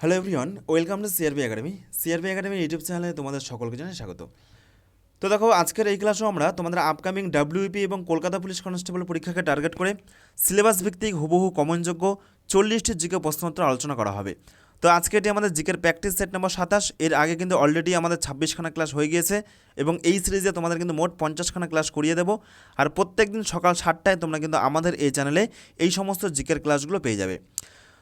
Hello everyone welcome to CRB academy CRB একাডেমির YouTube চ্যানেলে তোমাদের সকলকে জানাই স্বাগত। তো দেখো, আজকের এই ক্লাসও আমরা তোমাদের আপকামিং ডাব্লিউপি এবং কলকাতা পুলিশ কনস্টেবল পরীক্ষাকে টার্গেট করে সিলেবাস ভিত্তিক হুবহু কমনযোগ্য চল্লিশটি জিকে প্রশ্নোত্তর আলোচনা করা হবে। তো আজকে এটি আমাদের জিকের প্র্যাকটিস সেট নম্বর সাতাশ। এর আগে কিন্তু অলরেডি আমাদের ছাব্বিশখানা ক্লাস হয়ে গিয়েছে এবং এই সিরিজে তোমাদের কিন্তু মোট পঞ্চাশখানা ক্লাস করিয়ে দেবো। আর প্রত্যেক দিন সকাল সাতটায় তোমরা কিন্তু আমাদের এই চ্যানেলে এই সমস্ত জিকের ক্লাসগুলো পেয়ে যাবে।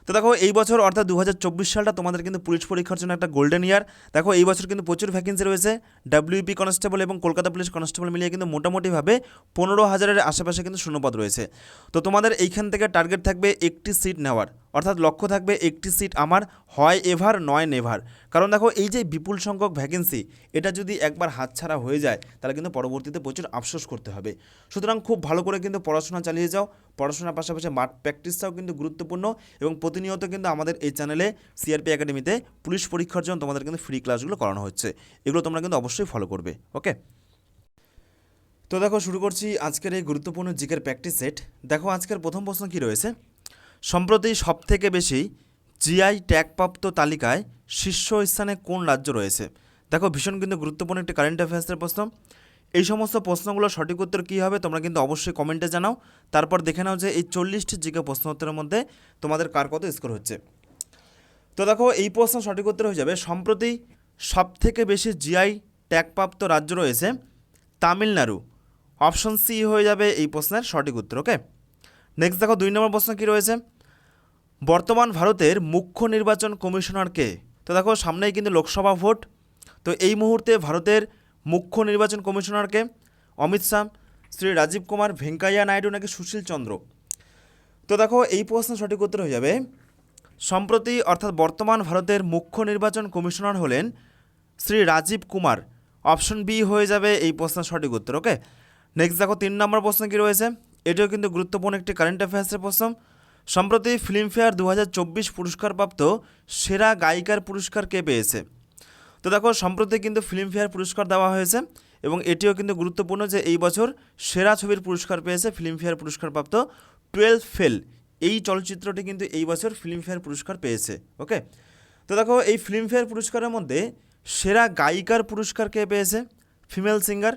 তো দেখো, এই বছর অর্থাৎ দু হাজার চব্বিশ সালটা তোমাদের কিন্তু পুলিশ পরীক্ষার জন্য একটা গোল্ডেন ইয়ার দেখো, এই বছর কিন্তু প্রচুর ভ্যাকেন্সি রয়েছে। ডাব্লিউপি কনস্টেবল এবং কলকাতা পুলিশ কনস্টেবল মিলিয়ে কিন্তু মোটামুটিভাবে পনেরো হাজারের আশেপাশে কিন্তু শূন্যপদ রয়েছে। তো তোমাদের এইখান থেকে টার্গেট থাকবে একটি সিট নেওয়ার। অর্থাৎ লক্ষ্য থাকবে একটি সিট আমার, হয় এভার, নয় নেভার। কারণ দেখো, এই যে বিপুল সংখ্যক ভ্যাকেন্সি এটা যদি একবার হাতছাড়া হয়ে যায়, তাহলে কিন্তু পরবর্তীতে প্রচুর আফসোস করতে হবে। সুতরাং খুব ভালো করে কিন্তু পড়াশোনা চালিয়ে যাও। পড়াশোনার পাশাপাশি মাঠ প্র্যাকটিসটাও কিন্তু গুরুত্বপূর্ণ এবং প্রতিনিয়ত কিন্তু আমাদের এই চ্যানেলে সিআরপি একাডেমিতে পুলিশ পরীক্ষার জন্য তোমাদের কিন্তু ফ্রি ক্লাসগুলো করানো হচ্ছে। এগুলো তোমরা কিন্তু অবশ্যই ফলো করবে ওকে তো দেখো, শুরু করছি আজকের এই গুরুত্বপূর্ণ জিকের প্র্যাকটিস সেট দেখো, আজকের প্রথম প্রশ্ন কী রয়েছে? সম্প্রতি সবথেকে বেশি জিআই ট্যাগপ্রাপ্ত তালিকায় শীর্ষ স্থানে কোন রাজ্য রয়েছে? দেখো, ভীষণ কিন্তু গুরুত্বপূর্ণ একটি কারেন্ট অ্যাফেয়ার্সের প্রশ্ন। এই সমস্ত প্রশ্নগুলো সঠিক উত্তর কী হবে তোমরা কিন্তু অবশ্যই কমেন্টে জানাও। তারপর দেখে নাও যে এই চল্লিশটি জিকে প্রশ্ন উত্তরের মধ্যে তোমাদের কার কত স্কোর হচ্ছে। তো দেখো, এই প্রশ্ন সঠিক উত্তর হয়ে যাবে, সম্প্রতি সবথেকে বেশি জিআই ট্যাগপ্রাপ্ত রাজ্য রয়েছে তামিলনাড়ু। অপশন সি হয়ে যাবে এই প্রশ্নের সঠিক উত্তর, ওকে? নেক্সট দেখো, দুই নম্বর প্রশ্ন কী রয়েছে? বর্তমান ভারতের মুখ্য নির্বাচন কমিশনারকে, তো দেখো সামনেই কিন্তু লোকসভা ভোট, তো এই মুহূর্তে ভারতের মুখ্য নির্বাচন কমিশনারকে অমিত শাহ, শ্রী রাজীব কুমার, ভেঙ্কাইয়া নাইডু নাকি সুশীল চন্দ্র? তো দেখো এই প্রশ্নের সঠিক উত্তর হয়ে যাবে। সম্প্রতি অর্থাৎ বর্তমান ভারতের মুখ্য নির্বাচন কমিশনার হলেন শ্রী রাজীব কুমার। অপশন বি হয়ে যাবে এই প্রশ্নের সঠিক উত্তর, ওকে? নেক্সট দেখো তিন নম্বর প্রশ্ন কী রয়েছে? এটিও কিন্তু গুরুত্বপূর্ণ একটি কারেন্ট অ্যাফেয়ার্সের প্রশ্ন। সম্প্রতি ফিল্মফেয়ার দু হাজার চব্বিশ পুরস্কারপ্রাপ্ত সেরা গায়িকার পুরস্কার কে পেয়েছে? তো দেখো, সম্প্রতি কিন্তু ফিল্মফেয়ার পুরস্কার দেওয়া হয়েছে এবং এটিও কিন্তু গুরুত্বপূর্ণ যে এই বছর সেরা ছবির পুরস্কার পেয়েছে ফিল্মফেয়ার পুরস্কারপ্রাপ্ত টুয়েলভ ফেল। এই চলচ্চিত্রটি কিন্তু এই বছর ফিল্মফেয়ার পুরস্কার পেয়েছে ওকে তো দেখো, এই ফিল্মফেয়ার পুরস্কারের মধ্যে সেরা গায়িকার পুরস্কার কে পেয়েছে? Female singer.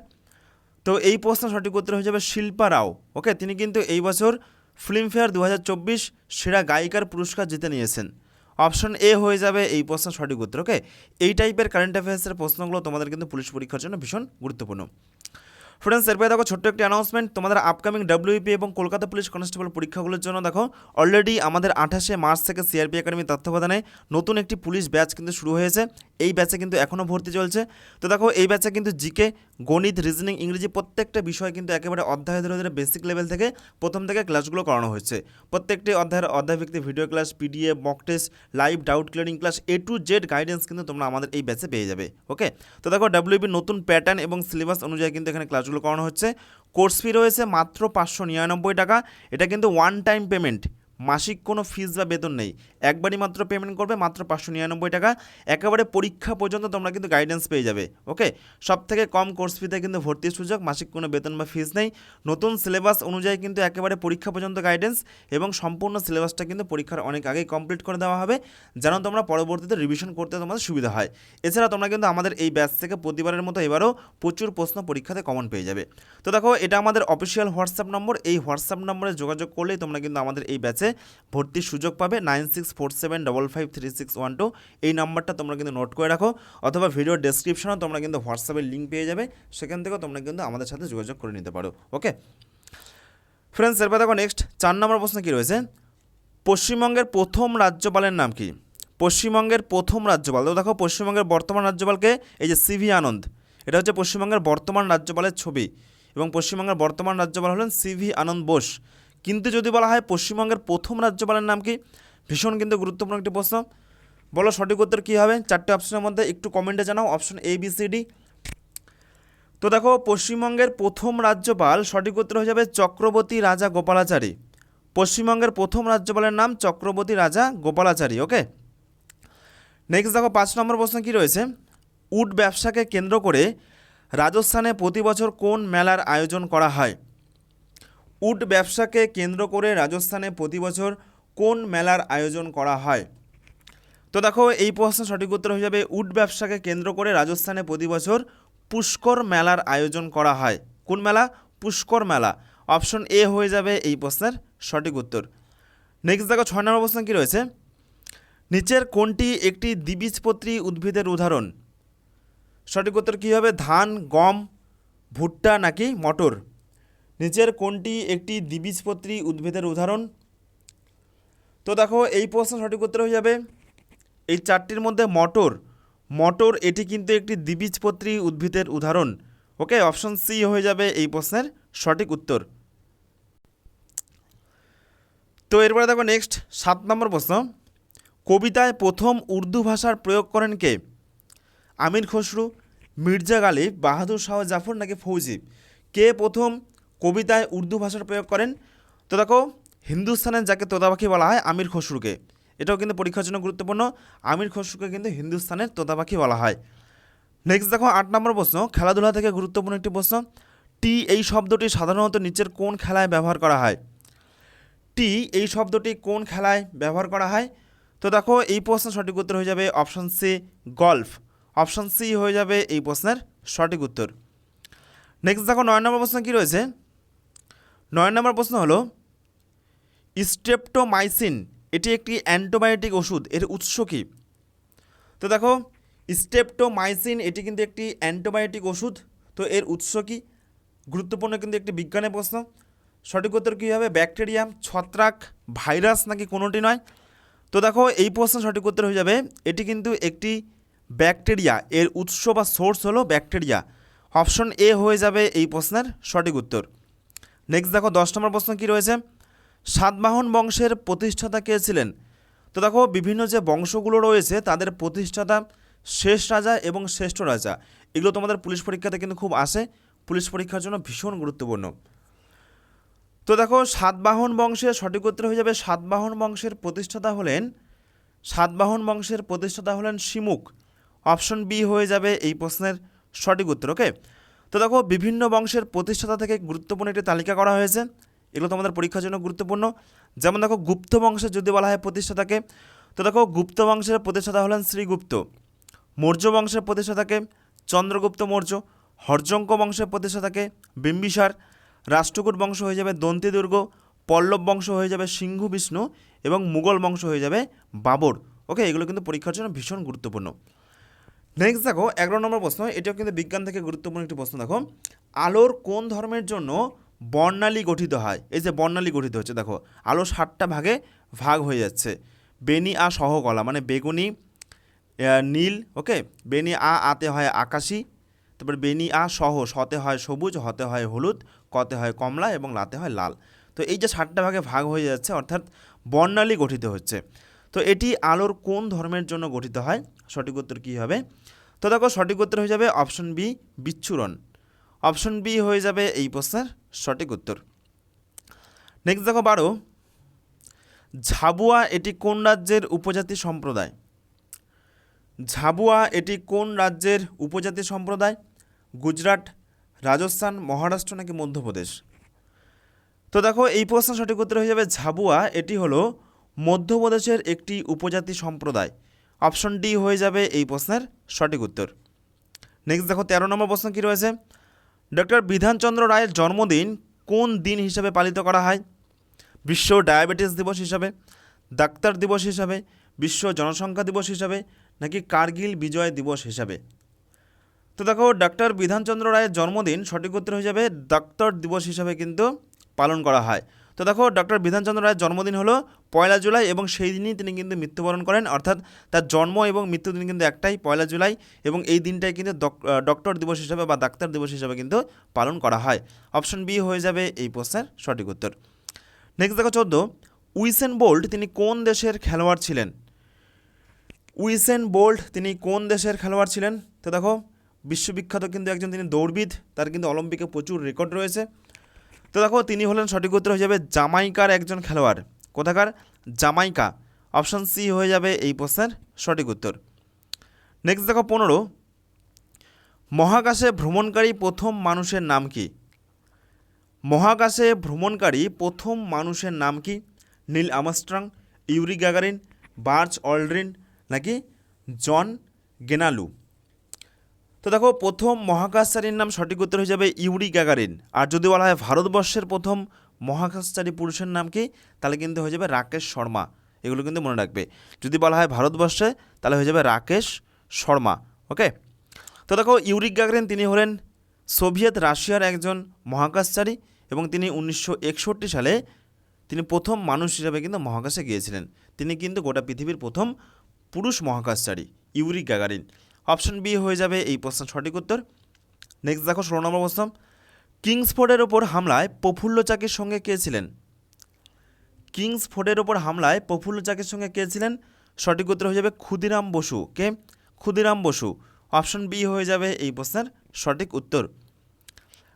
তো এই প্রশ্ন সঠিক উত্তর হয়ে যাবে শিল্পা রাও ওকে তিনি কিন্তু এই বছর ফিল্মফেয়ার দু হাজার চব্বিশ সেরা গায়িকার পুরস্কার জিতে নিয়েছেন। অপশন এ হয়ে যাবে এই প্রশ্ন সঠিক উত্তর, ওকে? এই টাইপের কারেন্ট অ্যাফেয়ার্সের প্রশ্নগুলো তোমাদের কিন্তু পুলিশ পরীক্ষার জন্য ভীষণ গুরুত্বপূর্ণ। ফ্রেন্ডস এরপরে দেখো ছোট্ট একটি অ্যানাউন্সমেন্ট তোমাদের আপকামিং ডাব্লিউপি এবং কলকাতা পুলিশ কনস্টেবল পরীক্ষাগুলোর জন্য দেখো অলরেডি আমাদের আঠাশে মার্চ থেকে সিআরপি একাডেমি তত্ত্বাবধানে নতুন একটি পুলিশ ব্যাচ কিন্তু শুরু হয়েছে। এই ব্যাচে কিন্তু এখনও ভর্তি চলছে। তো দেখো, এই ব্যাচে কিন্তু জিকে গণিত রিজনিং ইংরেজি প্রত্যেকটা বিষয় কিন্তু একেবারে অধ্যায় ধরে ধরে বেসিক লেভেল থেকে প্রথম থেকে ক্লাসগুলো করানো হয়েছে। প্রত্যেকটি অধ্যায়ের অধ্যায়ভিত্তিক video class PDF mock test live doubt clearing class A to Z guidance কিন্তু তোমরা আমাদের এই ব্যাচে পেয়ে যাবে। ওকে তো দেখো ডাব্লিউবির নতুন প্যাটার্ন এবং সিলেবাস অনুযায়ী কিন্তু এখানে ক্লাসগুলো করানো হচ্ছে। কোর্স ফি রয়েছে মাত্র পাঁচশো নিরানব্বই টাকা। এটা কিন্তু ওয়ান টাইম পেমেন্ট মাসিক কোনো ফিস বা বেতন নেই। একবারই মাত্র পেমেন্ট করবে, মাত্র পাঁচশো নিরানব্বই টাকা। একেবারে পরীক্ষা পর্যন্ত তোমরা কিন্তু গাইডেন্স পেয়ে যাবে ওকে সব থেকে কম কোর্স ফিতে কিন্তু ভর্তির সুযোগ, মাসিক কোনো বেতন বা ফিস নেই। নতুন সিলেবাস অনুযায়ী কিন্তু একেবারে পরীক্ষা পর্যন্ত গাইডেন্স এবং সম্পূর্ণ সিলেবাসটা কিন্তু পরীক্ষার অনেক আগেই কমপ্লিট করে দেওয়া হবে, যেন তোমরা পরবর্তীতে রিভিশন করতে তোমাদের সুবিধা হয়। এছাড়া তোমরা কিন্তু আমাদের এই ব্যাচ থেকে প্রতিবারের মতো এবারও প্রচুর প্রশ্ন পরীক্ষাতে কমন পেয়ে যাবে। তো দেখো, এটা আমাদের অফিসিয়াল হোয়াটসঅ্যাপ নম্বর এই হোয়াটসঅ্যাপ নম্বরে যোগাযোগ করলেই তোমরা কিন্তু আমাদের এই ব্যাচে ভর্তির সুযোগ পাবে nine six four seven double five three six one two. এই নাম্বারটা তোমরা কিন্তু নোট করে রাখো অথবা ভিডিও ডেসক্রিপশনেও তোমরা কিন্তু হোয়াটসঅ্যাপের লিঙ্ক পেয়ে যাবে। সেখান থেকেও তোমরা কিন্তু আমাদের সাথে যোগাযোগ করে নিতে পারো। ওকে ফ্রেন্ডস এরপর দেখো নেক্সট চার নম্বর প্রশ্ন কী রয়েছে? পশ্চিমবঙ্গের প্রথম রাজ্যপালের নাম কি? পশ্চিমবঙ্গের প্রথম রাজ্যপাল। তো দেখো পশ্চিমবঙ্গের বর্তমান রাজ্যপালকে এই যে সিভি আনন্দ, এটা হচ্ছে পশ্চিমবঙ্গের বর্তমান রাজ্যপালের ছবি। এবং পশ্চিমবঙ্গের বর্তমান রাজ্যপাল হলেন সিভি আনন্দ বোস। কিন্তু যদি বলা হয় পশ্চিমবঙ্গের প্রথম রাজ্যপালের নাম কি? ভীষণ কিন্তু গুরুত্বপূর্ণ একটি প্রশ্ন। বলো সঠিক উত্তর কী হবে? চারটে অপশনের মধ্যে একটু কমেন্টে জানাও option A B C D তো দেখো, পশ্চিমবঙ্গের প্রথম রাজ্যপাল সঠিক উত্তর হয়ে যাবে চক্রবর্তী রাজা গোপালাচারী। পশ্চিমবঙ্গের প্রথম রাজ্যপালের নাম চক্রবর্তী রাজা গোপালাচারী ওকে নেক্সট দেখো, পাঁচ নম্বর প্রশ্ন কী রয়েছে? উট ব্যবসাকে কেন্দ্র করে রাজস্থানে প্রতি বছর কোন মেলার আয়োজন করা হয়? উট ব্যবসাকে কেন্দ্র করে রাজস্থানে প্রতি বছর কোন মেলার আয়োজন করা হয়? তো দেখো, এই প্রশ্ন সঠিক উত্তর হয়ে যাবে, উট ব্যবসাকে কেন্দ্র করে রাজস্থানে প্রতি বছর পুষ্কর মেলার আয়োজন করা হয়। কোন মেলা? পুষ্কর মেলা। অপশন এ হয়ে যাবে এই প্রশ্নের সঠিক উত্তর। নেক্সট দেখো, ছয় নম্বর প্রশ্ন কী রয়েছে? নিচের কোনটি একটি দ্বিবীজপত্রী উদ্ভিদের উদাহরণ? সঠিক উত্তর কী হবে? ধান, গম, ভুট্টা নাকি মটর? নিচের কোনটি একটি দ্বিবীজপত্রী উদ্ভিদের উদাহরণ? তো দেখো, এই প্রশ্ন সঠিক উত্তর হয়ে যাবে। এই চারটির মধ্যে মটর মটর এটি কিন্তু একটি দ্বিবীজপত্রী উদ্ভিদের উদাহরণ। ওকে, অপশন সি হয়ে যাবে এই প্রশ্নের সঠিক উত্তর। তো এরপরে দেখো নেক্সট, সাত নম্বর প্রশ্ন। কবিতায় প্রথম উর্দু ভাষার প্রয়োগ করেন কে? আমির খসরু, মির্জা গালিব, বাহাদুর শাহ জাফর নাকি ফৌজি? কে প্রথম কবিতায় উর্দু ভাষার প্রয়োগ করেন। তো দেখো, হিন্দুস্তানের যাকে তোতা পাখি বলা হয় আমির খসরুকে। এটাও কিন্তু পরীক্ষার জন্য গুরুত্বপূর্ণ। আমির খসরুকে কিন্তু হিন্দুস্থানের তোতা পাখি বলা হয়। নেক্সট দেখো, আট নম্বর প্রশ্ন, খেলাধুলা থেকে গুরুত্বপূর্ণ একটি প্রশ্ন। টি এই শব্দটি সাধারণত নিচের কোন খেলায় ব্যবহার করা হয়? টি এই শব্দটি কোন খেলায় ব্যবহার করা হয়? তো দেখো, এই প্রশ্নের সঠিক উত্তর হয়ে যাবে option C golf option C হয়ে যাবে এই প্রশ্নের সঠিক উত্তর। নেক্সট দেখো, নয় নম্বর প্রশ্ন কী রয়েছে? নয় নম্বর প্রশ্ন হলো স্ট্রেপ্টোমাইসিন এটি একটি অ্যান্টিবায়োটিক ওষুধ, এর উৎস কী? তো দেখো স্টেপটোমাইসিন এটি কিন্তু একটি অ্যান্টিবায়োটিক ওষুধ, তো এর উৎস কী? গুরুত্বপূর্ণ কিন্তু একটি বিজ্ঞানের প্রশ্ন। সঠিক উত্তর কী হবে? ব্যাকটেরিয়া, ছত্রাক, ভাইরাস নাকি কোনোটি নয়? তো দেখো, এই প্রশ্ন সঠিক উত্তর হয়ে যাবে, এটি কিন্তু একটি ব্যাকটেরিয়া, এর উৎস বা সোর্স হলো ব্যাকটেরিয়া। অপশন এ হয়ে যাবে এই প্রশ্নের সঠিক উত্তর। নেক্সট দেখো, দশ নম্বর প্রশ্ন কী রয়েছে? সাতবাহন বংশের প্রতিষ্ঠাতা কে ছিলেন? তো দেখো, বিভিন্ন যে বংশগুলো রয়েছে, তাদের প্রতিষ্ঠাতা শেষ রাজা এবং শ্রেষ্ঠ রাজা। এগুলো তোমাদের পুলিশ পরীক্ষাতে কিন্তু খুব আসে। পুলিশ পরীক্ষার জন্য ভীষণ গুরুত্বপূর্ণ। তো দেখো, সাতবাহন বংশের সঠিক উত্তর হয়ে যাবে, সাতবাহন বংশের প্রতিষ্ঠাতা হলেন, সাতবাহন বংশের প্রতিষ্ঠাতা হলেন শিমুখ অপশন বি হয়ে যাবে এই প্রশ্নের সঠিক উত্তর ওকে তো দেখো, বিভিন্ন বংশের প্রতিষ্ঠাতা থেকে গুরুত্বপূর্ণ একটি তালিকা করা হয়েছে। এগুলো তোমাদের পরীক্ষার জন্য গুরুত্বপূর্ণ। যেমন দেখো, গুপ্ত বংশের যদি বলা হয় প্রতিষ্ঠাতাকে, তো দেখো, গুপ্ত বংশের প্রতিষ্ঠাতা হলেন শ্রীগুপ্ত। মৌর্য বংশের প্রতিষ্ঠাতাকে চন্দ্রগুপ্ত মৌর্য। হর্যঙ্ক বংশের প্রতিষ্ঠাতাকে বিম্বিসার। রাষ্ট্রকূট বংশ হয়ে যাবে দন্তি দুর্গ পল্লব বংশ হয়ে যাবে সিংহু বিষ্ণু এবং মুঘল বংশ হয়ে যাবে বাবর। ওকে, এগুলো কিন্তু পরীক্ষার জন্য ভীষণ গুরুত্বপূর্ণ। নেক্সট দেখো, এগারো নম্বর প্রশ্ন, এটাও কিন্তু বিজ্ঞান থেকে গুরুত্বপূর্ণ একটি প্রশ্ন। দেখো, আলোর কোন ধর্মের জন্য বর্ণালী গঠিত হয়? এই যে বর্ণালী গঠিত হচ্ছে, দেখো, আলো ষাটটা ভাগে ভাগ হয়ে যাচ্ছে। বেনি আ সহকলা মানে বেগুনি নীল, ওকে? বেনি আ, আতে হয় আকাশি, তারপর বেনি আ সহ, সতে হয় সবুজ, হতে হয় হলুদ, কতে হয় কমলা এবং লাতে হয় লাল। তো এই যে ষাটটা ভাগে ভাগ হয়ে যাচ্ছে, অর্থাৎ বর্ণালী গঠিত হচ্ছে। তো এটি আলোর কোন ধর্মের জন্য গঠিত হয়? সঠিক উত্তর কী হবে? তো দেখো, সঠিক উত্তর হয়ে যাবে অপশন বি, বিচ্ছুরণ। অপশন বি হয়ে যাবে এই প্রশ্নের সঠিক উত্তর। নেক্সট দেখো বারো। ঝাবুয়া এটি কোন রাজ্যের উপজাতি সম্প্রদায়? ঝাবুয়া এটি কোন রাজ্যের উপজাতি সম্প্রদায়? গুজরাট, রাজস্থান, মহারাষ্ট্র নাকি মধ্যপ্রদেশ? তো দেখো, এই প্রশ্ন সঠিক উত্তর হয়ে যাবে ঝাবুয়া। এটি হলো মধ্যপ্রদেশের একটি উপজাতি সম্প্রদায়। অপশন ডি হয়ে যাবে এই প্রশ্নের সঠিক উত্তর। নেক্সট দেখো, তেরো নম্বর প্রশ্ন কী রয়েছে? ডক্টর বিধানচন্দ্র রায়ের জন্মদিন কোন দিন হিসাবে পালিত করা হয়? বিশ্ব ডায়াবেটিস দিবস হিসাবে, ডাক্তার দিবস হিসাবে, বিশ্ব জনসংখ্যা দিবস হিসাবে, নাকি কার্গিল বিজয় দিবস হিসাবে? তো দেখো ডক্টর বিধানচন্দ্র রায়ের জন্মদিন সঠিক উত্তর যাবে, ডাক্তার দিবস হিসাবে কিন্তু পালন করা হয়। তো দেখো, ডক্টর বিধানচন্দ্র রায়ের জন্মদিন হলো পয়লা জুলাই এবং সেই দিনই তিনি কিন্তু মৃত্যুবরণ করেন। অর্থাৎ তার জন্ম এবং মৃত্যুদিন কিন্তু একটাই, পয়লা জুলাই এবং এই দিনটাই কিন্তু ডক্টর দিবস হিসাবে বা ডাক্তার দিবস হিসাবে কিন্তু পালন করা হয়। অপশন বি হয়ে যাবে এই প্রশ্নের সঠিক উত্তর। নেক্সট দেখো, চোদ্দ। উইসেন বোল্ট তিনি কোন দেশের খেলোয়াড় ছিলেন? উইসেন বোল্ট তিনি কোন দেশের খেলোয়াড় ছিলেন? তো দেখো, বিশ্ববিখ্যাত কিন্তু একজন তিনি দৌড়বিদ, তার কিন্তু অলিম্পিকে প্রচুর রেকর্ড রয়েছে। তো দেখো, তিনি হলেন সঠিক উত্তর হয়ে যাবে জামাইকার একজন খেলোয়াড়। কোথাকার? জামাইকা। অপশান সি হয়ে যাবে এই প্রশ্নের সঠিক উত্তর। নেক্সট দেখো পনেরো। মহাকাশে ভ্রমণকারী প্রথম মানুষের নাম কি? মহাকাশে ভ্রমণকারী প্রথম মানুষের নাম কি? Neil Armstrong, Yuri Gagarin, Buzz Aldrin নাকি জন গেনালু? তো দেখো, প্রথম মহাকাশচারীর নাম সঠিক উত্তর হয়ে যাবে ইউরি গ্যাগারিন। আর যদি বলা হয় ভারতবর্ষের প্রথম মহাকাশচারী পুরুষের নাম কি, তাহলে কিন্তু হয়ে যাবে রাকেশ শর্মা। এগুলো কিন্তু মনে রাখবে। যদি বলা হয় ভারতবর্ষে, তাহলে হয়ে যাবে রাকেশ শর্মা, ওকে? তো দেখো ইউরিক গ্যাগারিন তিনি হলেন সোভিয়েত রাশিয়ার একজন মহাকাশচারী এবং তিনি উনিশশো একষট্টি সালে তিনি প্রথম মানুষ হিসাবে কিন্তু মহাকাশে গিয়েছিলেন। তিনি কিন্তু গোটা পৃথিবীর প্রথম পুরুষ মহাকাশচারী ইউরিক গ্যাগারিন। অপশন বি হয়ে যাবে এই প্রশ্নের সঠিক উত্তর। নেক্সট দেখো, ষোলো নম্বর প্রশ্ন। কিংসফোর্ডের ওপর হামলায় প্রফুল্ল চাকির সঙ্গে কে ছিলেন? কিংসফোর্ডের ওপর হামলায় প্রফুল্ল চাকির সঙ্গে কে ছিলেন? সঠিক উত্তর হয়ে যাবে ক্ষুদিরাম বসু। কে? ক্ষুদিরাম বসু। অপশন বি হয়ে যাবে এই প্রশ্নের সঠিক উত্তর।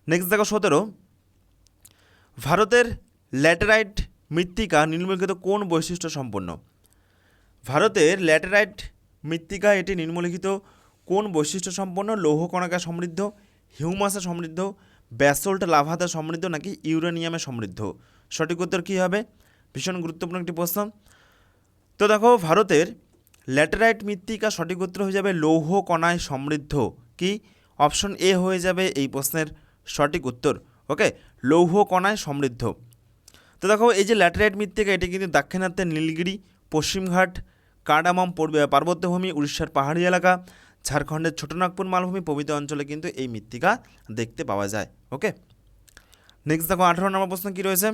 নেক্সট দেখো, সতেরো। ভারতের ল্যাটেরাইট মৃত্তিকা নিম্নলিখিত কোন বৈশিষ্ট্য সম্পন্ন? ভারতের ল্যাটেরাইট মৃত্তিকা এটি নিম্নলিখিত কোন বৈশিষ্ট্য সম্পন্ন? লৌহ কণাকা সমৃদ্ধ, হিউমাসে সমৃদ্ধ, ব্যাসল্ট লাভাতে সমৃদ্ধ নাকি ইউরেনিয়ামে সমৃদ্ধ? সঠিক উত্তর কী হবে? ভীষণ গুরুত্বপূর্ণ একটি প্রশ্ন। তো দেখো, ভারতের ল্যাটেরাইট মৃত্তিকা সঠিক উত্তর হয়ে যাবে লৌহ কণায় সমৃদ্ধ। কি? অপশন এ হয়ে যাবে এই প্রশ্নের সঠিক উত্তর। ওকে? লৌহ কণায় সমৃদ্ধ। তো দেখো, এই যে ল্যাটেরাইট মৃত্তিকা, এটি কিন্তু দাক্ষিণাত্যের নীলগিরি, পশ্চিমঘাট কার্ডামাম পর্ব- পার্বত্যভূমি উড়িষ্যার পাহাড়ি এলাকা। ঝাড়খণ্ডের ছোটনাগপুর মালভূমি প্রভৃতি অঞ্চলে কিন্তু এই মৃত্তিকা দেখতে পাওয়া যায়, ওকে? নেক্সট দেখো, আঠারো নম্বর প্রশ্ন কী রয়েছে?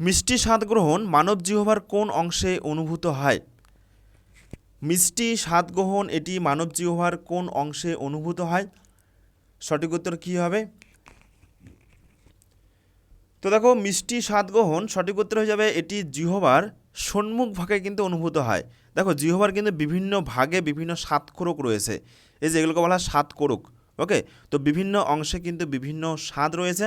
মিষ্টি স্বাদ গ্রহণ মানব জিহ্বার কোন অংশে অনুভূত হয়? মিষ্টি স্বাদ গ্রহণ এটি মানব জিহ্বার কোন অংশে অনুভূত হয়? সঠিক উত্তর কী হবে? তো দেখো, মিষ্টি স্বাদ গ্রহণ সঠিক উত্তর হয়ে যাবে এটি জিহবার সম্মুখ ভাগে কিন্তু অনুভূত হয়। দেখো, জিহবার কিন্তু বিভিন্ন ভাগে বিভিন্ন স্বাদকোরক রয়েছে। এই যে এগুলোকে বলা হয় স্বাদকোরক ওকে? তো বিভিন্ন অংশে কিন্তু বিভিন্ন স্বাদ রয়েছে।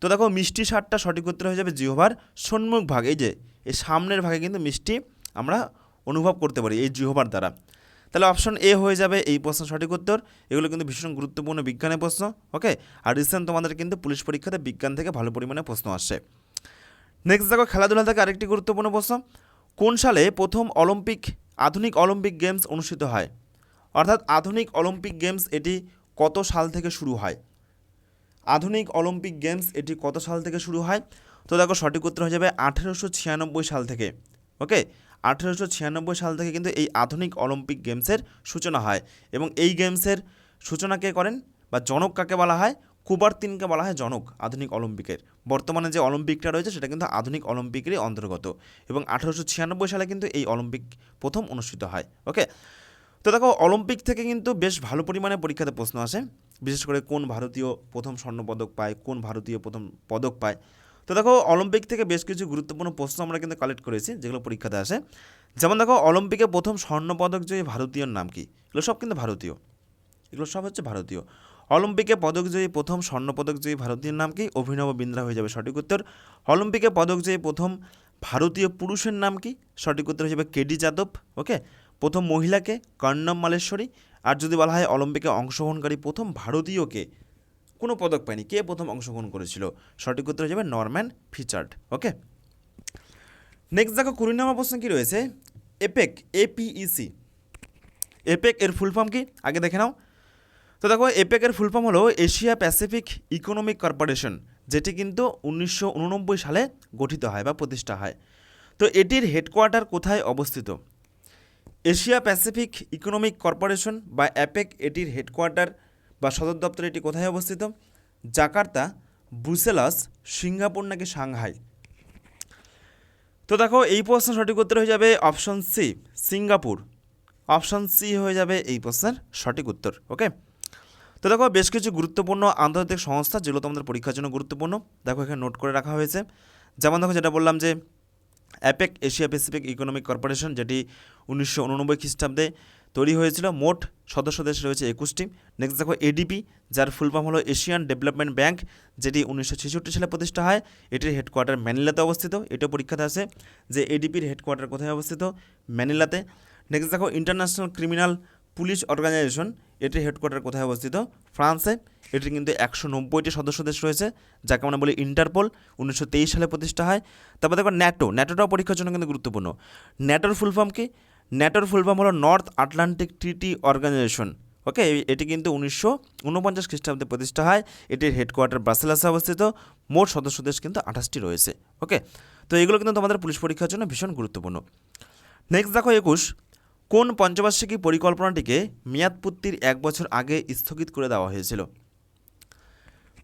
তো দেখো, মিষ্টি স্বাদটা সঠিক উত্তর হয়ে যাবে জিহবার সম্মুখ ভাগ এই যে, এই সামনের ভাগে কিন্তু মিষ্টি আমরা অনুভব করতে পারি এই জিহবার দ্বারা। তাহলে অপশন এ হয়ে যাবে এই প্রশ্ন সঠিক উত্তর। এগুলো কিন্তু ভীষণ গুরুত্বপূর্ণ বিজ্ঞানের প্রশ্ন, ওকে? আর রিসেন্ট তোমাদের কিন্তু পুলিশ পরীক্ষাতে বিজ্ঞান থেকে ভালো পরিমাণে প্রশ্ন আসছে। নেক্সট দেখো, খেলাধুলা থেকে আরেকটি গুরুত্বপূর্ণ প্রশ্ন। কোন সালে প্রথম অলিম্পিক, আধুনিক অলিম্পিক গেমস অনুষ্ঠিত হয়? অর্থাৎ আধুনিক অলিম্পিক গেমস এটি কত সাল থেকে শুরু হয়? আধুনিক অলিম্পিক গেমস এটি কত সাল থেকে শুরু হয়? তো দেখো, সঠিক উত্তর হয়ে যাবে আঠেরোশো ছিয়ানব্বই সাল থেকে। ওকে? আঠেরোশো ছিয়ানব্বই সাল থেকে কিন্তু এই আধুনিক অলিম্পিক গেমসের সূচনা হয়। এবং এই গেমসের সূচনা কে করেন? বা জনক কাকে বলা হয়? কুবার্তিনকে বলা হয় জনক, আধুনিক অলিম্পিকের। বর্তমানে যে অলিম্পিকটা রয়েছে সেটা কিন্তু আধুনিক অলিম্পিকেরই অন্তর্গত এবং আঠারোশো ছিয়ানব্বই সালে কিন্তু এই অলিম্পিক প্রথম অনুষ্ঠিত হয় ওকে তো দেখো, অলিম্পিক থেকে কিন্তু বেশ ভালো পরিমাণে পরীক্ষাতে প্রশ্ন আসে, বিশেষ করে কোন ভারতীয় প্রথম স্বর্ণপদক পায়, কোন ভারতীয় প্রথম পদক পায়। তো দেখো, অলিম্পিক থেকে বেশ কিছু গুরুত্বপূর্ণ প্রশ্ন আমরা কিন্তু কালেক্ট করেছি, যেগুলো পরীক্ষাতে আসে। যেমন দেখো, অলিম্পিকে প্রথম স্বর্ণপদক জয়ী ভারতীয়র নাম কি? এগুলো সব কিন্তু ভারতীয়। এগুলো সব হচ্ছে ভারতীয়। অলিম্পিকে পদক জয়ী প্রথম স্বর্ণপদক জয়ী ভারতীয় নাম কি? অভিনব বিন্দ্রা হয়ে যাবে সঠিক উত্তর। অলিম্পিকে পদক জয়ী প্রথম ভারতীয় পুরুষের নাম কি? সঠিক উত্তর হিসেবে কেডি যাদব, ওকে? প্রথম মহিলাকে কর্ণম মালেশ্বরী। আর যদি বলা হয় অলিম্পিকে অংশগ্রহণকারী প্রথম ভারতীয়কে কোনো পদক পায়নি। কে প্রথম অংশগ্রহণ করেছিল? সঠিক উত্তর হয়ে যাবে নরম্যান ফিচার্ড, ওকে? নেক্সট দেখো, কুড়ি নম্বর প্রশ্ন কী রয়েছে? এপেক এপিইসি এপেক এর ফুল ফর্ম কি? আগে দেখে নাও। তো দেখো এপেকের ফুল ফর্ম হলো এশিয়া প্যাসিফিক ইকোনমিক কর্পোরেশন যেটি কিন্তু উনিশশো উননব্বই সালে গঠিত হয় বা প্রতিষ্ঠা হয়। তো এটির হেডকোয়ার্টার কোথায় অবস্থিত? এশিয়া প্যাসিফিক ইকোনমিক কর্পোরেশন বা অ্যাপেক এটির হেডকোয়ার্টার বা সদর দপ্তর এটি কোথায় অবস্থিত? জাকার্তা, ব্রুসেলাস, সিঙ্গাপুর নাকি সাংহাই? তো দেখো, এই প্রশ্ন সঠিক উত্তর হয়ে যাবে option C, Singapore. Option C হয়ে যাবে এই প্রশ্নের সঠিক উত্তর ওকে তো দেখো, বেশ কিছু গুরুত্বপূর্ণ আন্তর্জাতিক সংস্থা যেগুলো তোমাদের পরীক্ষার জন্য গুরুত্বপূর্ণ, দেখো এখানে নোট করে রাখা হয়েছে। যেমন দেখো, যেটা বললাম যে APEC Asia Pacific economic corporation যেটি উনিশশো উননব্বই খ্রিস্টাব্দে তৈরি হয়েছিল, মোট সদস্য দেশ রয়েছে একুশটি। নেক্সট দেখো এডিপি যার ফুল ফর্ম হলো এশিয়ান ডেভেলপমেন্ট ব্যাংক যেটি উনিশশো ছেষট্টি সালে প্রতিষ্ঠা হয়। এটির হেডকোয়ার্টার ম্যানিলাতে অবস্থিত। এটাও পরীক্ষাতে আছে যে এডিপির হেডকোয়ার্টার কোথায় অবস্থিত? ম্যানিলাতে। নেক্সট দেখো ইন্টারন্যাশনাল ক্রিমিনাল পুলিশ অর্গানাইজেশন এটির হেডকোয়ার্টার কোথায় অবস্থিত? ফ্রান্সে। এটির কিন্তু একশো নব্বইটি সদস্য দেশ রয়েছে, যাকে আমরা বলি ইন্টারপোল, উনিশশো তেইশ সালে প্রতিষ্ঠা হয়। তারপর দেখো ন্যাটো। ন্যাটোটাও পরীক্ষার জন্য কিন্তু গুরুত্বপূর্ণ। ন্যাটোর ফুল ফর্ম কি? ন্যাটোর ফুল ফর্ম হলো North Atlantic treaty organization okay এটি কিন্তু উনিশশো উনপঞ্চাশ খ্রিস্টাব্দে প্রতিষ্ঠা হয়। এটির হেডকোয়ার্টার ব্রাসেলাসে অবস্থিত। মোট সদস্য দেশ কিন্তু আঠাশটি রয়েছে। ওকে তো এগুলো কিন্তু তোমাদের পুলিশ পরীক্ষার জন্য ভীষণ গুরুত্বপূর্ণ। নেক্সট দেখো একুশ। কোন পঞ্চবার্ষিকী পরিকল্পনাটিকে মেয়াদপূর্তির এক বছর আগে স্থগিত করে দেওয়া হয়েছিল?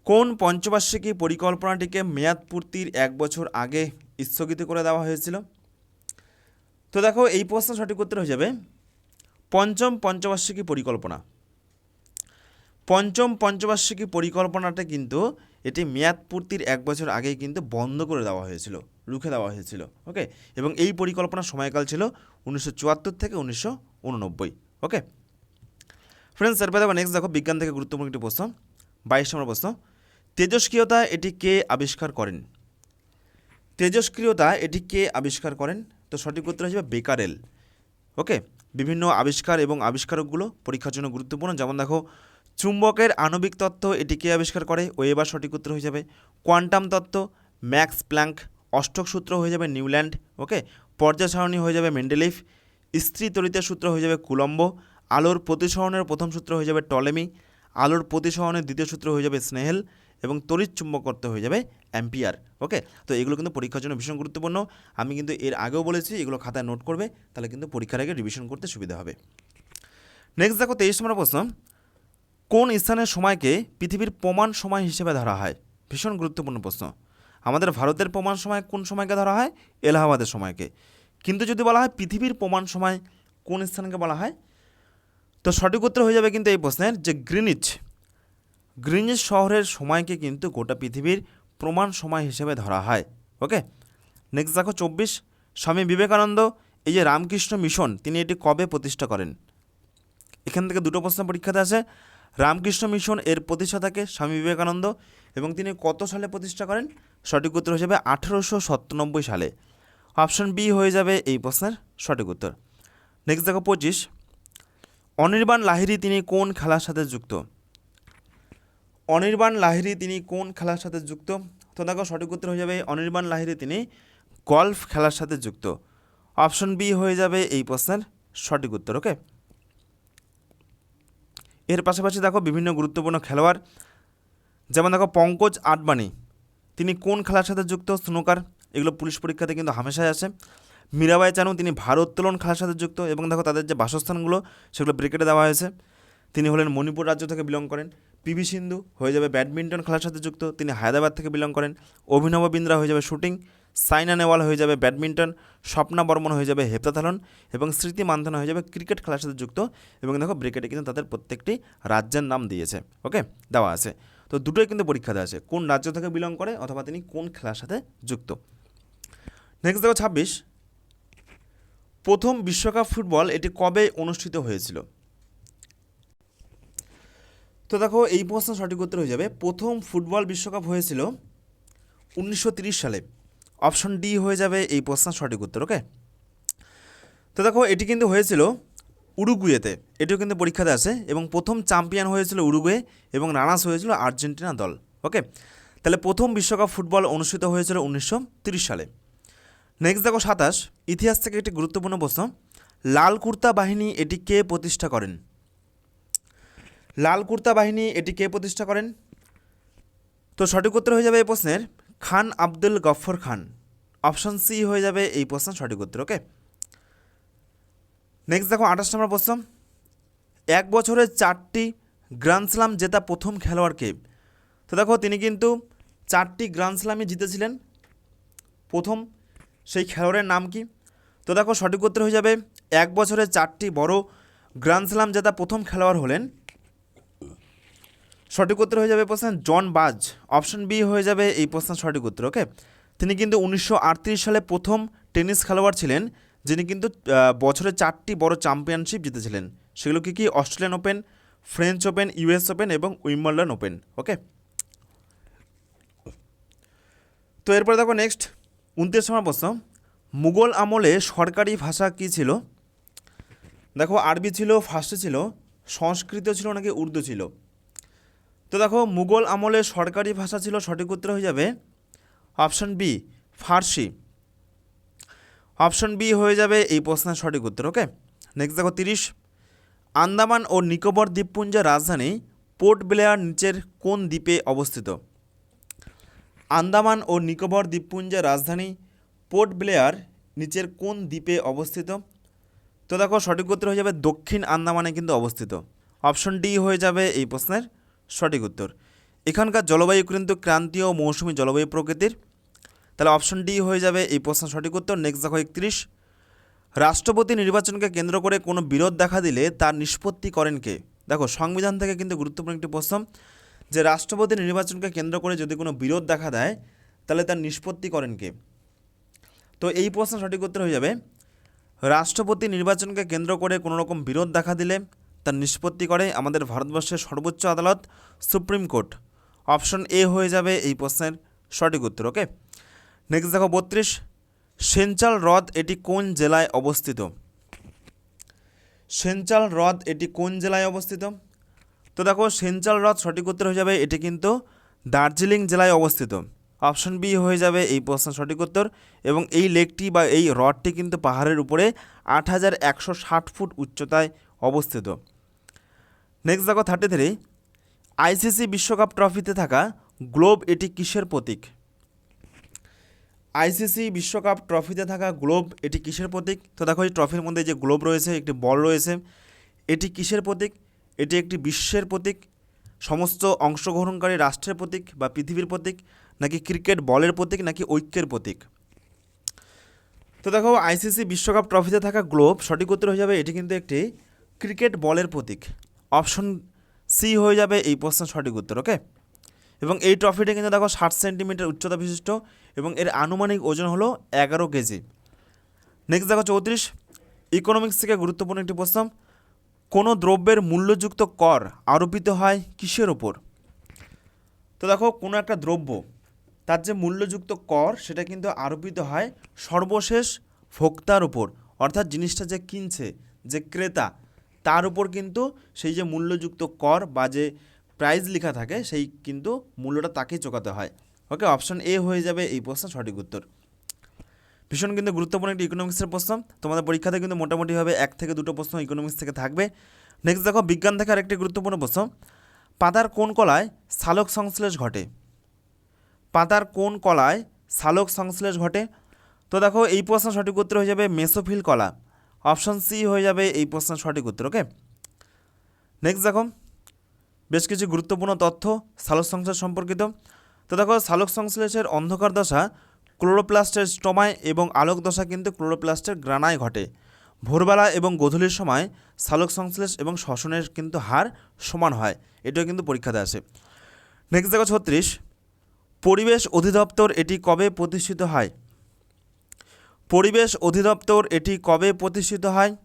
কোন পঞ্চবার্ষিকী পরিকল্পনাটিকে মেয়াদপূর্তির এক বছর আগে স্থগিত করে দেওয়া হয়েছিল? তো দেখো, এই প্রশ্ন সঠিক উত্তর হয়ে যাবে, পঞ্চম পঞ্চবার্ষিকী পরিকল্পনা। পঞ্চম পঞ্চবার্ষিকী পরিকল্পনাটা কিন্তু এটি মেয়াদপূর্তির এক বছর আগেই কিন্তু বন্ধ করে দেওয়া হয়েছিল। রুখে দেওয়া হয়েছিল ওকে এবং এই পরিকল্পনার সময়কাল ছিল উনিশশো চুয়াত্তর থেকে উনিশশো উননব্বই ওকে ফ্রেন্ডস এরপরে দেখো নেক্সট দেখো, বিজ্ঞান থেকে গুরুত্বপূর্ণ একটি প্রশ্ন, বাইশ নম্বর প্রশ্ন, তেজস্ক্রিয়তা এটি কে আবিষ্কার করেন? তেজস্ক্রিয়তা এটি কে আবিষ্কার করেন? তো সঠিক উত্তর হিসেবে বেকারেল ওকে বিভিন্ন আবিষ্কার এবং আবিষ্কারকগুলো পরীক্ষার জন্য গুরুত্বপূর্ণ, যেমন দেখো, চুম্বকের আণবিক তত্ত্ব এটি কে আবিষ্কার করে? ও এবার সঠিক উত্তর হয়ে যাবে, কোয়ান্টাম তত্ত্ব, ম্যাক্স প্ল্যাঙ্ক অষ্টক সূত্র হয়ে যাবে নিউল্যান্ড, ওকে? পর্যায় সারণী হয়ে যাবে মেন্ডেলিফ স্ত্রী তরিতের সূত্র হয়ে যাবে কুলম্ব, আলোর প্রতিসরণের প্রথম সূত্র হয়ে যাবে টলেমি, আলোর প্রতিসরণের দ্বিতীয় সূত্র হয়ে যাবে স্নেহেল এবং তড়িৎ করতে হয়ে যাবে অ্যাম্পিয়ার, ওকে? তো এগুলো কিন্তু পরীক্ষার জন্য ভীষণ গুরুত্বপূর্ণ। আমি কিন্তু এর আগেও বলেছি, এগুলো খাতায় নোট করবে, তাহলে কিন্তু পরীক্ষার আগে রিভিশন করতে সুবিধা হবে। নেক্সট দেখো তেইশ নম্বর প্রশ্ন। কোন স্থানের সময়কে পৃথিবীর প্রমাণ সময় হিসেবে ধরা হয়? ভীষণ গুরুত্বপূর্ণ প্রশ্ন। আমাদের ভারতের প্রমাণ সময় কোন সময়কে ধরা হয়? এলাহাবাদের সময়কে। কিন্তু যদি বলা হয় পৃথিবীর প্রমাণ সময় কোন স্থানকে বলা হয়? তো সঠিক উত্তর হয়ে যাবে কিন্তু এই প্রশ্নের যে গ্রিনিচ। গ্রিনিচ শহরের সময়কে কিন্তু গোটা পৃথিবীর প্রমাণ সময় হিসেবে ধরা হয়। ওকে নেক্সট দেখো চব্বিশ। স্বামী বিবেকানন্দ, এই যে রামকৃষ্ণ মিশন, তিনি এটি কবে প্রতিষ্ঠা করেন? এখান থেকে দুটো প্রশ্ন পরীক্ষাতে আছে রামকৃষ্ণ মিশন এর প্রতিষ্ঠাতাকে স্বামী বিবেকানন্দ। এবং তিনি কত সালে প্রতিষ্ঠা করেন? সঠিক উত্তর হয়ে যাবে আঠেরোশো সাতানব্বই সালে। অপশন বি হয়ে যাবে এই প্রশ্নের সঠিক উত্তর। নেক্সট দেখো পঁচিশ। অনির্বাণ লাহিড়ী তিনি কোন খেলার সাথে যুক্ত? অনির্বাণ লাহিড়ী তিনি কোন খেলার সাথে যুক্ত? তো দেখো সঠিক উত্তর হয়ে যাবে অনির্বাণ লাহিড়ী তিনি গলফ খেলার সাথে যুক্ত। অপশন বি হয়ে যাবে এই প্রশ্নের সঠিক উত্তর ওকে এর পাশাপাশি দেখো বিভিন্ন গুরুত্বপূর্ণ খেলোয়াড়। যেমন দেখো পঙ্কজ আডবাণী, তিনি কোন খেলার সাথে যুক্ত? স্নুকার। এগুলো পুলিশ পরীক্ষাতে কিন্তু হামেশাই আসে। মীরাবাই চানু, তিনি ভারোত্তোলন খেলার সাথে যুক্ত এবং দেখো তাদের যে বাসস্থানগুলো, সেগুলো ব্রিকেটে দেওয়া হয়েছে। তিনি হলেন মণিপুর রাজ্য থেকে বিলং করেন। পিভি সিন্ধু হয়ে যাবে ব্যাডমিন্টন খেলার সাথে যুক্ত। তিনি হায়দ্রাবাদ থেকে বিলং করেন। অভিনব বিন্দ্রা হয়ে যাবে শুটিং। সাইনা নেওয়াল হয়ে যাবে ব্যাডমিন্টন। স্বপ্না বর্মন হয়ে যাবে হেপ্তাথালন এবং স্মৃতি মান্ধানা হয়ে যাবে ক্রিকেট খেলার সাথে যুক্ত এবং দেখো ব্রিকেটে কিন্তু তাদের প্রত্যেকটি রাজ্যের নাম দিয়েছে। ওকে, দেওয়া আছে। তো দুটোই কিন্তু পরীক্ষাতে আছে। কোন রাজ্য থেকে বিলং করে অথবা তিনি কোন খেলার সাথে যুক্ত? নেক্সট দেখো ছাব্বিশ। প্রথম বিশ্বকাপ ফুটবল এটি কবে অনুষ্ঠিত হয়েছিল? তো দেখো, এই প্রশ্ন সঠিক উত্তর হয়ে যাবে। প্রথম ফুটবল বিশ্বকাপ হয়েছিল উনিশশো সালে। অপশন ডি হয়ে যাবে এই প্রশ্নের সঠিক উত্তর, ওকে? তো দেখো, এটি কিন্তু হয়েছিল উরুগুয়েতে। এটিও কিন্তু পরীক্ষাতে আসে এবং প্রথম চ্যাম্পিয়ন হয়েছিল উরুগুয়ে এবং রানার্স হয়েছিল আর্জেন্টিনা দল। ওকে? তাহলে প্রথম বিশ্বকাপ ফুটবল অনুষ্ঠিত হয়েছিল উনিশশো তিরিশ সালে। নেক্সট দেখো সাতাশ। ইতিহাস থেকে একটি গুরুত্বপূর্ণ প্রশ্ন। লাল কুর্তা বাহিনী এটি কে প্রতিষ্ঠা করেন? লাল কুর্তা বাহিনী এটি কে প্রতিষ্ঠা করেন? তো সঠিক উত্তর হয়ে যাবে এই প্রশ্নের। খান আব্দুল গফর খান। অপশন সি হয়ে যাবে এই প্রশ্ন সঠিক উত্তর, ওকে? নেক্সট দেখো আঠাশ নম্বর প্রশ্ন। এক বছরে চারটি গ্র্যান্ড স্লাম জেতা প্রথম খেলোয়াড়কে। তো দেখো, তিনি কিন্তু চারটি গ্র্যান্ড স্লামই জিতেছিলেন। প্রথম সেই খেলোয়াড়ের নাম কি? তো দেখো, সঠিক উত্তর হয়ে যাবে, এক বছরে চারটি বড় গ্র্যান্ড স্লাম জেতা প্রথম খেলোয়াড় হলেন। সঠিক উত্তর হয়ে যাবে প্রশ্ন জন বাজ। অপশন বি হয়ে যাবে এই প্রশ্নের সঠিক উত্তর ওকে তিনি কিন্তু উনিশশো আটত্রিশ সালে প্রথম টেনিস খেলোয়াড় ছিলেন। যিনি কিন্তু বছরে চারটি বড় চ্যাম্পিয়নশিপ জিতেছিলেন। সেগুলো কি কি Australian Open French Open US Open এবং উইম্বলডন ওপেন ওকে তো এরপরে দেখো নেক্সট উনত্রিশ নম্বর প্রশ্ন। মুঘল আমলে সরকারি ভাষা কী ছিল? দেখো, আরবি ছিল, ফার্সি ছিল, সংস্কৃত ছিল নাকি উর্দু ছিল? তো দেখো, মুঘল আমলে সরকারি ভাষা ছিল সঠিক উত্তর হয়ে যাবে option B Farsi. Option B হয়ে যাবে এই প্রশ্নের সঠিক উত্তর, ওকে? নেক্সট দেখো তিরিশ। আন্দামান ও নিকোবর দ্বীপপুঞ্জের রাজধানী পোর্ট ব্লেয়ার নিচের কোন দ্বীপে অবস্থিত? আন্দামান ও নিকোবর দ্বীপপুঞ্জের রাজধানী পোর্ট ব্লেয়ার নিচের কোন দ্বীপে অবস্থিত? তো দেখো সঠিক উত্তর হয়ে যাবে দক্ষিণ আন্দামানে কিন্তু অবস্থিত। অপশন ডি হয়ে যাবে এই প্রশ্নের সঠিক উত্তর। এখানকার জলবায়ু কিন্তু ক্রান্তীয় মৌসুমী জলবায়ু প্রকৃতির। তাহলে অপশন ডি হয়ে যাবে, এই প্রশ্নের সঠিক উত্তর। নেক্সট দেখো একত্রিশ। রাষ্ট্রপতি নির্বাচনকে কেন্দ্র করে কোনো বিরোধ দেখা দিলে তার নিষ্পত্তি করেন কে? দেখো, সংবিধান থেকে কিন্তু গুরুত্বপূর্ণ একটি প্রশ্ন, যে রাষ্ট্রপতি নির্বাচনকে কেন্দ্র করে যদি কোনো বিরোধ দেখা দেয়, তাহলে তার নিষ্পত্তি করেন কে? তো এই প্রশ্ন সঠিক উত্তর হয়ে যাবে, রাষ্ট্রপতি নির্বাচনকে কেন্দ্র করে কোনো রকম বিরোধ দেখা দিলে তার নিষ্পত্তি করে আমাদের ভারতবর্ষের সর্বোচ্চ আদালত, সুপ্রিম কোর্ট। অপশন এ হয়ে যাবে এই প্রশ্নের সঠিক উত্তর ওকে নেক্সট দেখো বত্রিশ। সেঞ্চাল হ্রদ এটি কোন জেলায় অবস্থিত? সেঞ্চাল হ্রদ এটি কোন জেলায় অবস্থিত? তো দেখো সেঞ্চাল হ্রদ সঠিক উত্তর হয়ে যাবে, এটি কিন্তু দার্জিলিং জেলায় অবস্থিত। অপশন বি হয়ে যাবে এই প্রশ্ন সঠিক উত্তর এবং এই লেকটি বা এই হ্রদটি কিন্তু পাহাড়ের উপরে আট হাজার একশো ষাট ফুট উচ্চতায় অবস্থিত। নেক্সট দেখো থার্টি থ্রি আইসিসি বিশ্বকাপ ট্রফিতে থাকা গ্লোব এটি কিসের প্রতীক? আইসিসি বিশ্বকাপ ট্রফিতে থাকা গ্লোব, এটি কিসের প্রতীক? তো দেখো এই ট্রফির মধ্যে যে গ্লোব রয়েছে, একটি বল রয়েছে, এটি কিসের প্রতীক? এটি একটি বিশ্বের প্রতীক? সমস্ত অংশগ্রহণকারী রাষ্ট্রের প্রতীক বা পৃথিবীর প্রতীক? নাকি ক্রিকেট বলের প্রতীক, নাকি ঐক্যের প্রতীক? তো দেখো, আইসিসি বিশ্বকাপ ট্রফিতে থাকা গ্লোব, সঠিক উত্তর হয়ে যাবে এটি কিন্তু একটি ক্রিকেট বলের প্রতীক। অপশন সি হয়ে যাবে এই প্রশ্নের সঠিক উত্তর, ওকে? এবং এই ট্রফিটা কিন্তু দেখো ষাট সেন্টিমিটার উচ্চতা বিশিষ্ট এবং এর আনুমানিক ওজন হলো এগারো কেজি। নেক্সট দেখো চৌত্রিশ। ইকোনমিক্স থেকে গুরুত্বপূর্ণ একটি প্রশ্ন। কোনো দ্রব্যের মূল্যযুক্ত কর আরোপিত হয় কিসের ওপর তো দেখো কোনো একটা দ্রব্য, তার যে মূল্যযুক্ত কর সেটা কিন্তু আরোপিত হয় সর্বশেষ ভোক্তার উপর। অর্থাৎ জিনিসটা যে কিনছে, যে ক্রেতা, তার উপর কিন্তু সেই যে মূল্যযুক্ত কর বা যে প্রাইস লেখা থাকে, সেই কিন্তু মূল্যটা তাকেই চোকাতে হয়। ওকে অপশন এ হয়ে যাবে এই প্রশ্নের সঠিক উত্তর। ভীষণ কিন্তু গুরুত্বপূর্ণ একটি ইকোনমিক্সের প্রশ্ন। তোমাদের পরীক্ষাতে কিন্তু মোটামুটিভাবে এক থেকে দুটো প্রশ্ন ইকোনমিক্স থেকে থাকবে। নেক্সট দেখো, বিজ্ঞান থেকে আরেকটি গুরুত্বপূর্ণ প্রশ্ন। পাতার কোন কলায় সালোক সংশ্লেষ ঘটে? পাতার কোন কলায় সালোক সংশ্লেষ ঘটে? তো দেখো, এই প্রশ্ন সঠিক উত্তর হয়ে যাবে মেসোফিল কলা। অপশন সি হয়ে যাবে এই প্রশ্নের সঠিক উত্তর ওকে নেক্সট দেখো বেশ কিছু গুরুত্বপূর্ণ তথ্য, সালোক সংশ্লেষ সম্পর্কিত। তো দেখো, সালোক সংশ্লেষের অন্ধকার দশা ক্লোরোপ্লাস্টের স্টোমায় এবং আলোক দশা কিন্তু ক্লোরোপ্লাস্টের গ্রানায় ঘটে। ভোরবেলা এবং গোধূলির সময় সালোক সংশ্লেষ এবং শ্বসনের কিন্তু হার সমান হয়। এটাও কিন্তু পরীক্ষাতে আসে। নেক্সট দেখো, ছত্রিশ। পরিবেশ অধিদপ্তর এটি কবে প্রতিষ্ঠিত হয়? পরিবেশ অধিদপ্তর এটি কবে প্রতিষ্ঠিত হয়?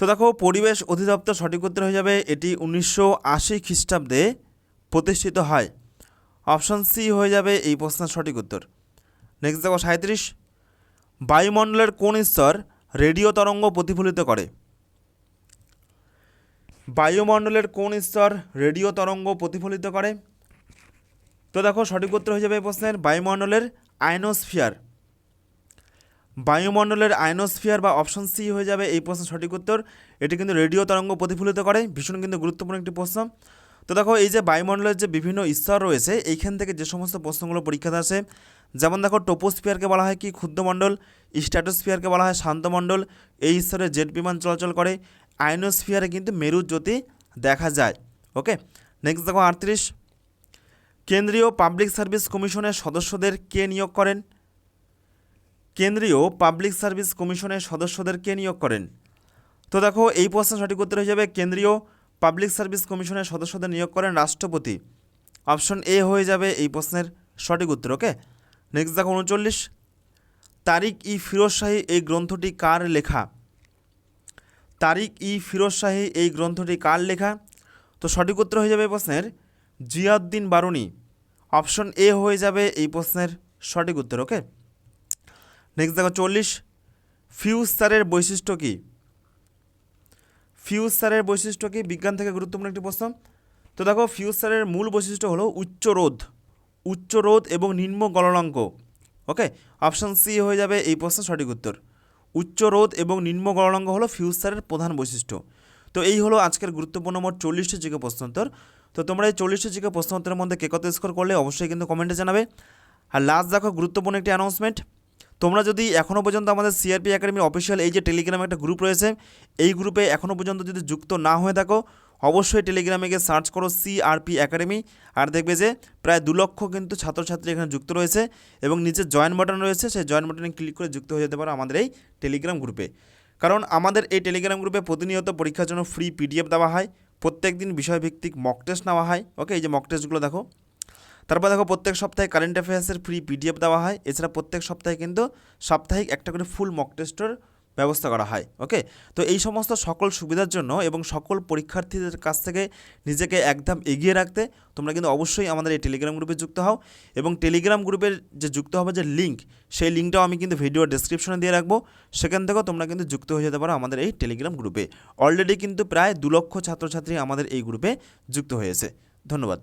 তো দেখো, পরিবেশ অধিদপ্তর সঠিক উত্তর হয়ে যাবে, এটি উনিশশো আশি খ্রিস্টাব্দে প্রতিষ্ঠিত হয়। অপশান সি হয়ে যাবে এই প্রশ্নের সঠিক উত্তর। নেক্সট দেখো সাঁত্রিশ বায়ুমণ্ডলের কোন স্তর রেডিও তরঙ্গ প্রতিফলিত করে? বায়ুমণ্ডলের কোন স্তর রেডিও তরঙ্গ প্রতিফলিত করে? তো দেখো, সঠিক উত্তর হয়ে যাবে এই প্রশ্নের, বায়ুমণ্ডলের আয়নোস্ফিয়ার বায়ুমণ্ডলের আয়নোস্ফিয়ার বা অপশন সি হয়ে যাবে এই প্রশ্নের সঠিক উত্তর। এটি কিন্তু রেডিও তরঙ্গ প্রতিফলিত করে। ভীষণ কিন্তু গুরুত্বপূর্ণ একটি প্রশ্ন। তো দেখো, এই যে বায়ুমণ্ডলের যে বিভিন্ন স্তর রয়েছে, এইখান থেকে যে সমস্ত প্রশ্নগুলো পরীক্ষাতে আসে, যেমন দেখো, টোপোস্ফিয়ারকে বলা হয় কি? ক্ষুদ্রমণ্ডল। স্ট্যাটোস্ফিয়ারকে বলা হয় শান্তমণ্ডল। এই স্তরে জেট বিমান চলাচল করে। আয়নোস্ফিয়ারে কিন্তু মেরু জ্যোতি দেখা যায়। ওকে? নেক্সট দেখো, আটত্রিশ। কেন্দ্রীয় পাবলিক সার্ভিস কমিশনের সদস্যদের কে নিয়োগ করেন? কেন্দ্রীয় পাবলিক সার্ভিস কমিশনের সদস্যদের কে নিয়োগ করেন। তো দেখো, এই প্রশ্নের সঠিক উত্তর হয়ে যাবে কেন্দ্রীয় পাবলিক সার্ভিস কমিশনের সদস্যদের নিয়োগ করেন রাষ্ট্রপতি। অপশন এ হয়ে যাবে এই প্রশ্নের সঠিক উত্তর, ওকে? নেক্সট দেখো, উনচল্লিশ। তারিক ই ফিরোজ শাহী, এই গ্রন্থটি কার লেখা? তারিক ই ফিরোজ শাহী, এই গ্রন্থটি কার লেখা? তো সঠিক উত্তর হয়ে যাবে এই প্রশ্নের জিয়াউদ্দিন বারুনি। অপশন এ হয়ে যাবে এই প্রশ্নের সঠিক উত্তর, ওকে? নেক্সট দেখো চল্লিশ। ফিউজ তারের বৈশিষ্ট্য কী? ফিউজ তারের বৈশিষ্ট্য কী? বিজ্ঞান থেকে গুরুত্বপূর্ণ একটি প্রশ্ন। তো দেখো ফিউজ তারের মূল বৈশিষ্ট্য হলো উচ্চ রোধ। উচ্চ রোধ এবং নিম্ন গলনাঙ্ক। ওকে অপশান সি হয়ে যাবে এই প্রশ্নের সঠিক উত্তর। উচ্চ রোধ এবং নিম্ন গলনাঙ্ক হলো ফিউচারের প্রধান বৈশিষ্ট্য। তো এই হলো আজকের গুরুত্বপূর্ণ মোট চল্লিশটি জিকে প্রশ্নোত্তর। তো তোমরা এই চল্লিশটি জিকে প্রশ্নোত্তরের মধ্যে কে কত স্কোর করলে অবশ্যই কিন্তু কমেন্টে জানাবে। আর লাস্ট দেখো গুরুত্বপূর্ণ একটি অ্যানাউন্সমেন্ট তোমরা যদি এখনও পর্যন্ত আমাদের সিআরপি একাডেমির অফিসিয়াল এই যে টেলিগ্রামে একটা গ্রুপ রয়েছে, এই গ্রুপে এখনও পর্যন্ত যদি যুক্ত না হয়ে থাকো, অবশ্যই টেলিগ্রামে গিয়ে সার্চ করো সিআরপি একাডেমি আর দেখবে যে প্রায় দু লক্ষ কিন্তু ছাত্রছাত্রী এখানে যুক্ত রয়েছে এবং নিচে জয়েন বাটন রয়েছে, সেই জয়েন বাটনে ক্লিক করে যুক্ত হয়ে যেতে পারো আমাদের এই টেলিগ্রাম গ্রুপে কারণ আমাদের এই টেলিগ্রাম গ্রুপে প্রতিনিয়ত পরীক্ষার জন্য ফ্রি পিডিএফ দেওয়া হয় প্রত্যেক দিন বিষয়ভিত্তিক মক টেস্ট নেওয়া হয় ওকে এই যে মক টেস্টগুলো দেখো। তারপর দেখো প্রত্যেক সপ্তাহে কারেন্ট অ্যাফেয়ার্সের ফ্রি পিডিএফ দেওয়া হয়। এছাড়া প্রত্যেক সপ্তাহে কিন্তু সাপ্তাহিক একটা করে ফুল মক টেস্টের ব্যবস্থা করা হয় ওকে তো এই সমস্ত সকল সুবিধার জন্য এবং সকল পরীক্ষার্থীদের কাছ থেকে নিজেকে একদম এগিয়ে রাখতে তোমরা কিন্তু অবশ্যই আমাদের এই টেলিগ্রাম গ্রুপে যুক্ত হও। এবং টেলিগ্রাম গ্রুপের যে যুক্ত হবে যে লিঙ্ক সেই লিঙ্কটাও আমি কিন্তু ভিডিও ডেসক্রিপশনে দিয়ে রাখব। সেখান থেকেও তোমরা কিন্তু যুক্ত হয়ে যেতে পারো আমাদের এই টেলিগ্রাম গ্রুপে অলরেডি কিন্তু প্রায় দু লক্ষ ছাত্রছাত্রী আমাদের এই গ্রুপে যুক্ত হয়েছে। ধন্যবাদ।